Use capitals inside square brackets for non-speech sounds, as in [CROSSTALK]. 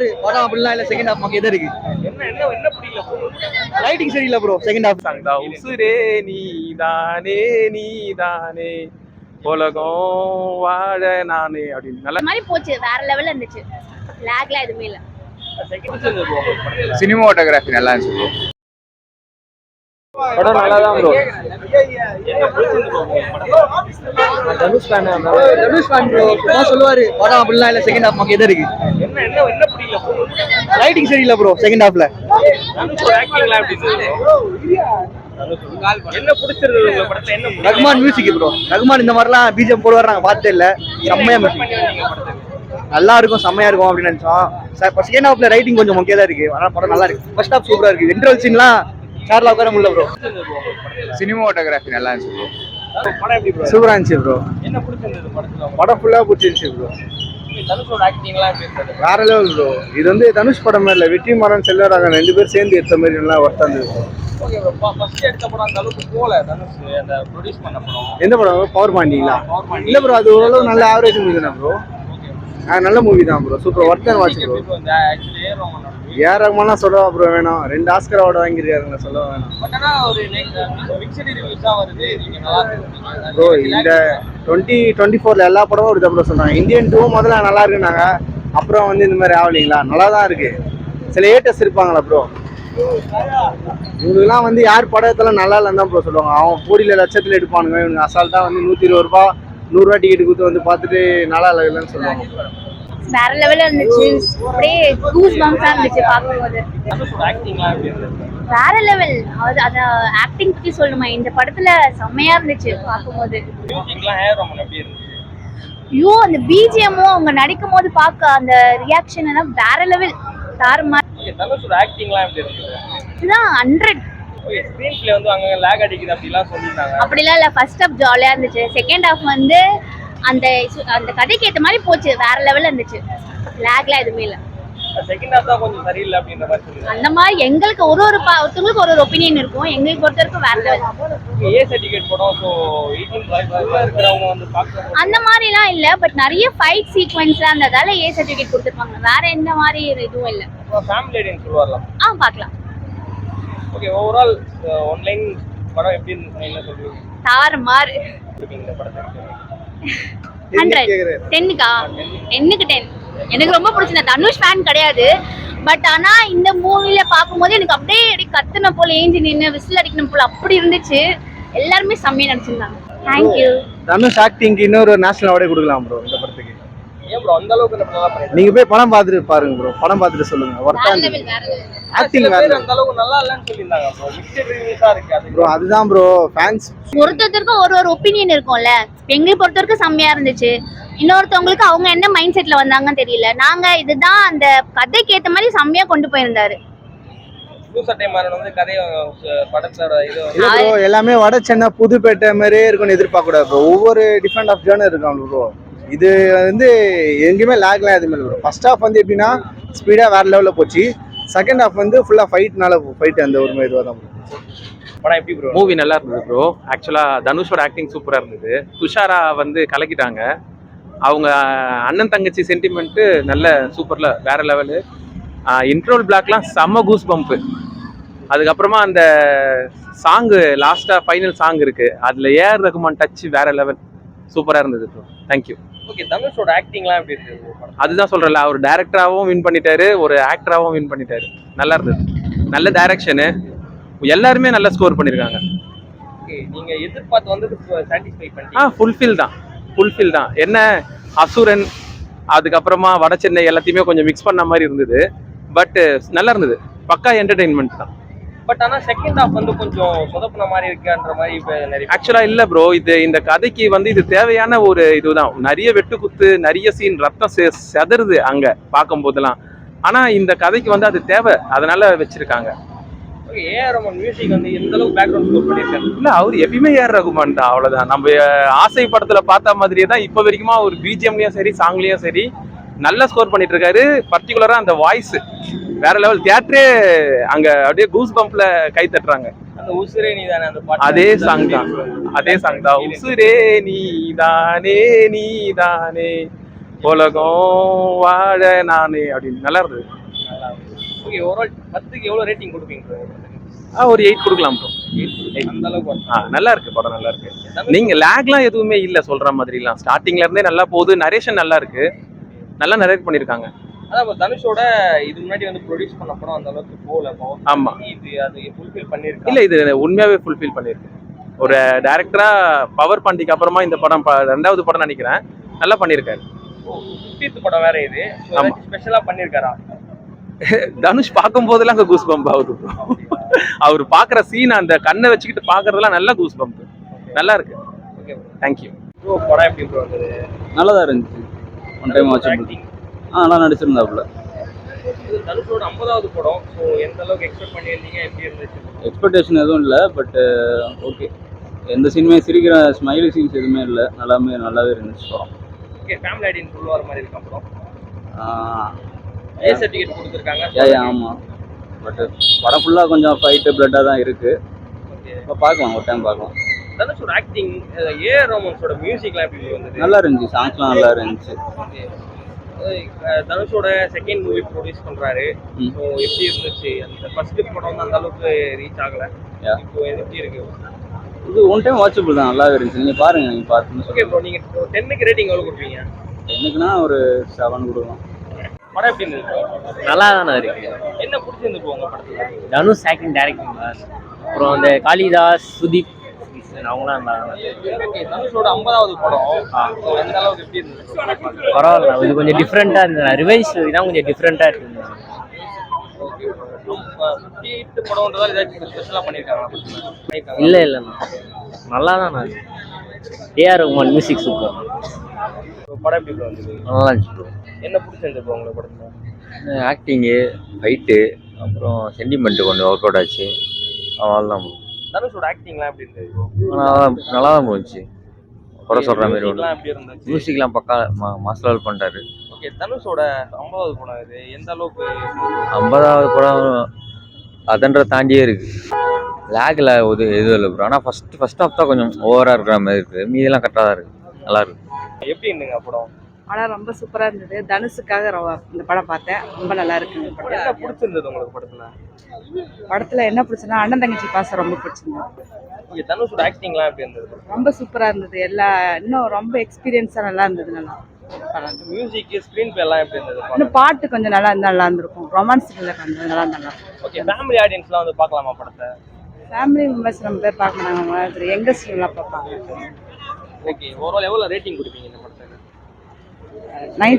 சொல்லுவாரு படம் அப்படிலாம் இல்ல. செகண்ட் ஹாஃப் மக்கே தான் இருக்கு. என்ன என்ன என்ன பிடிக்கல ரைட்டிங் சரியில்லை ப்ரோ செகண்ட் ஹாஃப் சாங் தான் உசுரே நீதானே நீதானே. உலகம் வாழ நானே அப்படின்னு. நல்லா இந்த மாதிரி போச்சு. வேற லெவல்ல இருந்துச்சு. லேக்லாம் எதுவுமே இல்ல. சினிமாட்டோகிராஃபி நல்லா இருந்துச்சு படம் நல்லா தான் bro Dhanush fan Dhanush fan bro சும்மா சொல்லுவாரு படம் அப்படிலாம் இல்ல செகண்ட் ஹாஃப் மக்கே தான் இருக்கு என்ன என்ன என்ன பிடிக்கல ரைட்டிங் சரியில்லை ப்ரோ செகண்ட் ஹாஃப்ல? ரகுமான் மியூசிக் ப்ரோ ரகுமான் இந்த மாதிரிலாம் பிஜிஎம் போடுவார் பார்த்தே இல்ல செம்மையா மியூசிக்? நல்லா இருக்கும் செம்மையா இருக்கும் அப்படின்னு நினைச்சோம் சார் செகண்ட் ஹாஃப்ல ரைட்டிங் கொஞ்சம் முக்கியம் தான் இருக்கு ஆனால் படம் நல்லா இருக்கு ஃபர்ஸ்ட் ஹாஃப் சூப்பரா இருக்கு இன்டர்வல் சீன்லாம் சேர்ல உட்கார முடியல ப்ரோ சினிமாட்டோகிராஃபி நல்லா இருந்துச்சு படம் எப்படி ப்ரோ சூப்பரா இருந்துச்சு ப்ரோ என்ன பிடிச்சிருந்தது படத்துல? படம் ஃபுல்லா பிடிச்சிருந்துச்சு ப்ரோ வேற லெவல் ப்ரோ இது வந்து தனுஷ் படம் மாதிரி இல்லை வெற்றி மாறன் செல்வராகன் ரெண்டு பேரும் சேர்ந்து எடுத்த மாதிரி எல்லாம் ஒர்த்தா இருந்தது bro. ஓகே ப்ரோ ஃபர்ஸ்ட் எடுத்த படம் அந்த அளவுக்கு போல தனுஷ். அந்த ப்ரொடியூஸ் பண்ண படம். எந்த படம்? பவர் பாண்டிங்களா. இல்ல ப்ரோ அது ஓரளவு நல்ல ஆவரேஜ் தானே ப்ரோ நல்ல மூவி தான் bro super worth and watch bro A R ரஹ்மான்லாம் சொல்லவா ப்ரோ வேணும். ரெண்டு ஆஸ்கர் அவார்டு வாங்கியிருக்காருங்க சொல்ல வேணாம். இருக்கு ப்ரோ இந்த டுவெண்ட்டி டுவெண்ட்டி ஃபோர்ல எல்லா படமும் ஒரு ப்ரோ சொல்றாங்க. இந்தியன் டூ முதல்ல நல்லா இருக்குனாங்க அப்புறம் வந்து இந்த மாதிரி ஆகலைங்களா? நல்லா தான் இருக்கு. சில ஏட்டர்ஸ் இருப்பாங்களா ப்ரோ இவங்களுக்குலாம் வந்து யார் படத்துல நல்லா இல்லைன்னு தான் ப்ரோ சொல்லுவாங்க. அவன் கோடியில லட்சத்துல எடுப்பானுங்க. இவங்க அசால்ட்டா வந்து நூத்தி இருபது ரூபாய் நூறுரூவா டிக்கெட் கொடுத்து வந்து பார்த்துட்டு நல்லா இல்லைன்னு சொல்லுவாங்க. வேற லெவல்ல இருந்துச்சு. அப்படியே கூஸ் பம்ஸா இருந்துச்சு பார்க்கும்போது. வேற லெவல் அது அத ஆக்டிங் பத்தி சொல்லணுமா? இந்த படத்துல செம்மையா இருந்துச்சு பார்க்கும்போது. ஐயோ அந்த பிஜிஎம்மும் அவங்க நடிக்கும் போது பார்க்க அந்த ரியாக்ஷன் எல்லாம் வேற லெவல் தாறுமாறு ஓகே தனுஷோட ஆக்டிங்லாம் எப்படி இருந்தது இதுதான் ஹண்ட்ரட் ஓகே ஸ்க்ரீன் பிளே வந்து அங்கங்க லேக் அடிக்குது அப்படிலாம் சொல்லியிருந்தாங்க. அப்படிலாம் இல்ல ஃபர்ஸ்ட் ஹாஃப் ஜாலியா இருந்துச்சு. செகண்ட் ஹாஃப் வந்து அந்த அந்த கதைக்கு ஏத்த மாதிரி போச்சு. வேற லெவல்ல இருந்துச்சு. லேக்லாம் எதுவுமே இல்ல. செகண்ட் ஹாஃப் தான் கொஞ்சம் சரியில்லை அப்படின்ற மாதிரி சொல்லியிருந்தாங்க. அந்த மாதிரி எங்களுக்கு ஒரு ஒரு ஒருத்தவங்களுக்கு ஒரு ஒரு ஒப்பீனியன் இருக்கும். எங்களுக்கு பொறுத்த வரைக்கும் வேற ஏ சர்டிஃபிகேட் படம் ஸோ எயிட்டீன் இருக்கிறவங்க வந்து பார்க்க அந்த மாதிரிலாம் இல்ல பட் நிறைய ஃபைட் சீக்வன்ஸ் இருந்ததால ஏ சர்டிஃபிகேட் கொடுத்துருப்பாங்க. வேற எந்த மாதிரி இதுவும் இல்ல. ஃபேமிலி ஆ பார்க்கலாம். ஓகே ஓவரால் ஒன்லைன் படம் எப்படி என்ன சொல்லுவீங்க தாறுமாறு. இந்த படத்தை ஹண்ட்ரட் டென்னுக்கா டென்னுக்கு டென் எனக்கு ரொம்ப பிடிச்சிருந்தது. தனுஷ் ஃபேன் கிடையாது. பட் ஆனா இந்த மூவில பார்க்கும்போது எனக்கு அப்படியே அப்படியே கத்துன போல ஏஞ்சி நின்று விசில் அடிக்கணும் போல அப்படி இருந்துச்சு. எல்லாருமே செம்மையா நடிச்சிருந்தாங்க. தேங்க்யூ தனுஷ் ஆக்டிங்க்கு இன்னொரு நேஷனல் அவார்டே கொடுக்கலாம் ப்ரோ இந்த படத்துக்கு. நீங்க போய் படம் பார்த்துட்டு பாருங்க ப்ரோ படம் பார்த்துட்டு சொல்லுங்க. ஒர்த்தா ஆக்டிங் வேற அந்த அளவுக்கு நல்லா இல்லைன்னு சொல்லியிருந்தாங்க ப்ரோ மிக்சட் ரிவ்யூஸா இருக்கு அது. ப்ரோ அதுதான் ப்ரோ ஃபேன்ஸ் ஒருத்தருக்கும் ஒரு ஒரு ஒப்பீனியன் இருக்கும்ல. எங்களை பொறுத்த வரைக்கும் செம்மையா இருந்துச்சு. இன்னொருத்தவங்களுக்கு அவங்க என்ன மைண்ட் செட்ல வந்தாங்கன்னு தெரியல. நாங்க இதுதான் அந்த கதைக்கு ஏத்த மாதிரி செம்மையா கொண்டு போயிருந்தாரு. எல்லாமே வட சென்னை புதுப்பேட்டை மாதிரியே இருக்கும்னு எதிர்பார்க்க கூடாது ஒவ்வொரு டிஃப்ரெண்ட் ஆஃப் ஜேர்னர் இருக்காங்க ப்ரோ இது வந்து எங்கேயுமே லேக்லாம் எதுவுமே இல்லை ப்ரோ ஃபர்ஸ்ட் ஹாஃப் வந்து எப்படின்னா ஸ்பீடாக வேற லெவலில் போச்சு. செகண்ட் ஹாஃப் வந்து ஃபுல்லாக ஃபைட்னால ஃபைட் அந்த ஒரு மாதிரி இதுவாக தான். படம் எப்படி ப்ரோ மூவி நல்லா இருந்தது ப்ரோ ஆக்சுவலாக தனுஷோட ஆக்டிங் சூப்பராக இருந்தது. துஷாரா வந்து கலக்கிட்டாங்க. அவங்க அண்ணன் தங்கச்சி சென்டிமெண்ட்டு நல்ல சூப்பரில் வேற லெவலு இன்ட்ரோல் பிளாக்லாம் செம்ம கூஸ் பம்ப்பு அதுக்கப்புறமா அந்த சாங்கு லாஸ்ட்டாக ஃபைனல் சாங் இருக்குது அதில் ஏஆர் ரகுமான் டச் வேற லெவல் சூப்பராக இருந்தது ப்ரோ தேங்க்யூ ஓகே தனுஷோட ஆக்டிங்லாம் எப்படி படம் அதுதான் சொல்கிறேன்ல அவர் டேரக்டராகவும் வின் பண்ணிட்டாரு ஒரு ஆக்டராகவும் வின் பண்ணிட்டாரு. நல்லா இருந்தது. நல்ல டைரக்ஷனு எல்லாருமே நல்லா ஸ்கோர் பண்ணியிருக்காங்க ஓகே நீங்க எதிர்பார்த்து வந்து சாட்டிஸ்ஃபை ஆ பண்ணிட்டீங்க. ஃபுல்ஃபில் தான். ஃபுல்ஃபில் தான். என்ன அசுரன் அதுக்கப்புறமா வட சென்னை எல்லாத்தையுமே கொஞ்சம் மிக்ஸ் பண்ண மாதிரி இருந்தது. பட் நல்லா இருந்தது. பக்கா என்டர்டெயின்மெண்ட் தான். பட் ஆனா செகண்ட் ஹாஃப் வந்து கொஞ்சம் சொதப்புன மாதிரி இருக்குன்ற மாதிரி இப்ப நிறைய ஆக்சுவலா இல்ல ப்ரோ இது இந்த கதைக்கு வந்து இது தேவையான ஒரு இதுதான். நிறைய வெட்டுக்குத்து நிறைய சீன் ரத்தம் செ- செதறுது அங்க பார்க்கும் போதெல்லாம் ஆனா இந்த கதைக்கு வந்து அது தேவை. அதனால வச்சிருக்காங்க. ஏஆர் ரமன் மியூசிக் வந்து எந்த அளவுக்கு பேக்ரவுண்ட் ஸ்கோர் பண்ணியிருக்காரு இல்ல அவர் எப்பயுமே ஏஆர் ரகுமான் தான் நம்ம ஆசை படத்துல பார்த்த மாதிரியே தான் இப்போ வரைக்குமா ஒரு பிஜிஎம்லயும் சரி சாங்லயும் சரி நல்லா ஸ்கோர் பண்ணிட்டு இருக்காரு. பர்டிகுலரா அந்த வாய்ஸ் வேற லெவல் தியேட்டரே அங்க அப்படியே கூஸ் பம்ப்ல கை தட்டுறாங்க. அந்த உசுரே நீ தானே அந்த பாட்டு அதே சாங் தான். அதே சாங் தான். உசுரே நீதானே நீதானே உலகம் வாழ நானே அப்படின்னு. நல்லா இருந்தது. ஓகே ஓவரால் பத்துக்கு எவ்வளோ ரேட்டிங் கொடுப்பீங்க ஆ ஒரு எயிட் கொடுக்கலாம் ப்ரோ அந்த அளவுக்கு. ஆ நல்லா இருக்கு படம் நல்லா இருக்கு. நீங்க லேக்லாம் எதுவுமே இல்ல சொல்ற மாதிரிலாம். ஸ்டார்டிங்ல இருந்தே நல்லா போகுது. நரேஷன் நல்லா இருக்கு. நல்லா நரேட் பண்ணிருக்காங்க. அதான் தனுஷோட இது முன்னாடி வந்து ப்ரொடியூஸ் பண்ண படம் அந்த அளவுக்கு போகல. ஆமா. இது அது ஃபுல்ஃபில் பண்ணியிருக்கா? இல்ல இது உண்மையாவே ஃபுல்ஃபில் பண்ணிருக்கு ஒரு டைரக்டரா பவர் பாண்டிக்கு அப்புறமா இந்த படம் ப- ரெண்டாவது படம் நினைக்கிறேன். நல்லா பண்ணியிருக்காரு. ஃபிஃப்டித் படம் வேற இது. ஆமா. ஸ்பெஷலாக பண்ணியிருக்காரா? [LAUGHS] தனுஷ் பார்க்கும் போதெல்லாம் அங்க கூஸ் பம்ப் ஆகுது. அவர் பாக்குற சீன் அந்த கண்ணை வச்சுக்கிட்டு பாக்குறதெல்லாம் நல்லா கூஸ் பம்ப் நல்லா இருக்கு. ஓகே தேங்க்யூ ப்ரோ படம் எப்படி ப்ரோ இருந்தது? நல்லா தான் இருந்துச்சு ஒன் டைம் வாட்ச். ஆ நல்லா நடிச்சிருந்தாப்புல. தனுஷோட ஐம்பதாவது படம் ஸோ எந்த அளவுக்கு எக்ஸ்பெக்ட் பண்ணியிருந்தீங்க எப்படி இருந்துச்சு? எக்ஸ்பெக்டேஷன் எதுவும் இல்லை பட் ஓகே எந்த சீனுமே சிரிக்கிற ஸ்மைலி சீன்ஸ் எதுவுமே இல்லை. நல்லாமே நல்லாவே இருந்துச்சு படம். ஓகே ஃபேமிலி ஐடின் ஃபுல் வர மாதிரி இருக்கா படம் ஆ, ஏ சர்டிஃபிகேட் கொடுத்துருக்காங்க ஏ ஏ, ஆமா. பட் படம் ஃபுல்லாக கொஞ்சம் ஃபைட்டு பிளட்டாக தான் இருக்கு. ஓகே. இப்போ பார்க்கலாம் ஒரு டைம் பார்க்கலாம். தனுஷோட ஆக்டிங் ஏ ரோமன்ஸோட மியூசிக்லாம் எப்படி வந்தது? நல்லா இருந்துச்சு சாங்ஸ்லாம் நல்லா இருந்துச்சு. அஹ் தனுஷோட செகண்ட் மூவி ப்ரொடியூஸ் பண்றாரு. ஸோ எப்படி இருந்துச்சு? அந்த ஃபர்ஸ்ட் படம் வந்து அந்த அளவுக்கு ரீச் ஆகல. இப்போ எப்படி இருக்கு? இது ஒன் டைம் வாட்சபிள் தான். நல்லாவே இருந்துச்சு. நீங்கள் பாருங்க நீங்கள் பார்த்துன்னு ஓகே ப்ரோ நீங்க டென்னுக்கு ரேட்டிங் எவ்வளவு கொடுப்பீங்க? எனக்குன்னா ஒரு செவன் கொடுக்கலாம். படம் எப்படி இருந்தது நல்லா தானே இருக்கு. என்ன பிடிச்சிருந்து போ உங்க படத்துல? தனுஷ் ஆக்டிங் டேரக்டிங் அப்புறம் அந்த காளிதாஸ் சுதீப் அவங்களாம் தனுஷோட ஐம்பதாவது படம். ஸோ எந்த அளவுக்கு எப்படி இருந்தது? பரவாயில்ல இது கொஞ்சம் டிஃப்ரெண்ட்டாக இருந்தது. ரிவைஸ் இதான் கொஞ்சம் டிஃப்ரெண்ட்டாக இருந்தது. இல்லை இல்லைண்ணா நல்லா தான் ஏஆர் ரஹ்மான் மியூசிக் சூப்பர் படம் எப்படி வந்தது? நல்லா இருந்துச்சு என்ன பிடிச்சிருந்து ப்ரோ உங்களுக்கு படத்துல? ஆக்டிங்கு ஃபைட்டு அப்புறம் சென்டிமெண்ட்டு கொஞ்சம் ஒர்க் அவுட் ஆச்சு அவ்வளோதான். தனுஷோட ஆக்டிங்லாம் எப்படி இருந்தது? நல்லா தான் நல்லா தான் போச்சு. குறை சொல்கிற மாதிரி எப்படி இருந்துச்சு? மியூசிக்லாம் பக்கா மா மாஸ்டர் லெவல் பண்ணிட்டாரு ஓகே தனுஷோட ஐம்பதாவது படம் இது எந்த அளவுக்கு? ஐம்பதாவது படம் அதன்ற தாண்டியே இருக்கு. லேக்கில் ஒரு எதுவும் இல்லை ப்ரோ ஆனால் ஃபஸ்ட்டு ஃபஸ்ட் ஹாஃப் தான் கொஞ்சம் ஓவராக இருக்கிற மாதிரி இருக்குது மீதெல்லாம் கரெக்டாக தான் இருக்குது நல்லா இருக்கு. எப்படி இருந்துங்க படம் படம் ரொம்ப சூப்பராக இருந்தது. தனுஷுக்காக இந்த படம் பார்த்தேன். ரொம்ப நல்லா இருக்கு பிடிச்சிருந்தது உங்களுக்கு படத்துல? படத்தில் என்ன பிடிச்சதுன்னா அண்ணன் தங்கச்சி பாசம் ரொம்ப பிடிச்சிருந்தது. தனுஷோட ஆக்டிங்லாம் எப்படி இருந்தது? ரொம்ப சூப்பராக இருந்தது. எல்லா இன்னும் ரொம்ப எக்ஸ்பீரியன்ஸாக நல்லா இருந்தது நல்லா. மியூசிக் ஸ்க்ரீன் பிளே எல்லாம் எப்படி இருந்தது? இன்னும் பாட்டு கொஞ்சம் நல்லா இருந்தால் நல்லா இருந்திருக்கும். ரொமான்ஸ் கொஞ்சம் நல்லா நல்லா ஓகே ஃபேமிலி ஆடியன்ஸ்லாம் வந்து பார்க்கலாமா படத்தை? ஃபேமிலி மெம்பர்ஸ் நம்ம பேர் பார்க்க மாட்டாங்க யங்கஸ்ட்லாம் பார்ப்பாங்க. ஓகே ஓவரால் எவ்வளோ ரேட்டிங் கொடுப்பீங்க? இந்த படத்துக்கு நைன்டி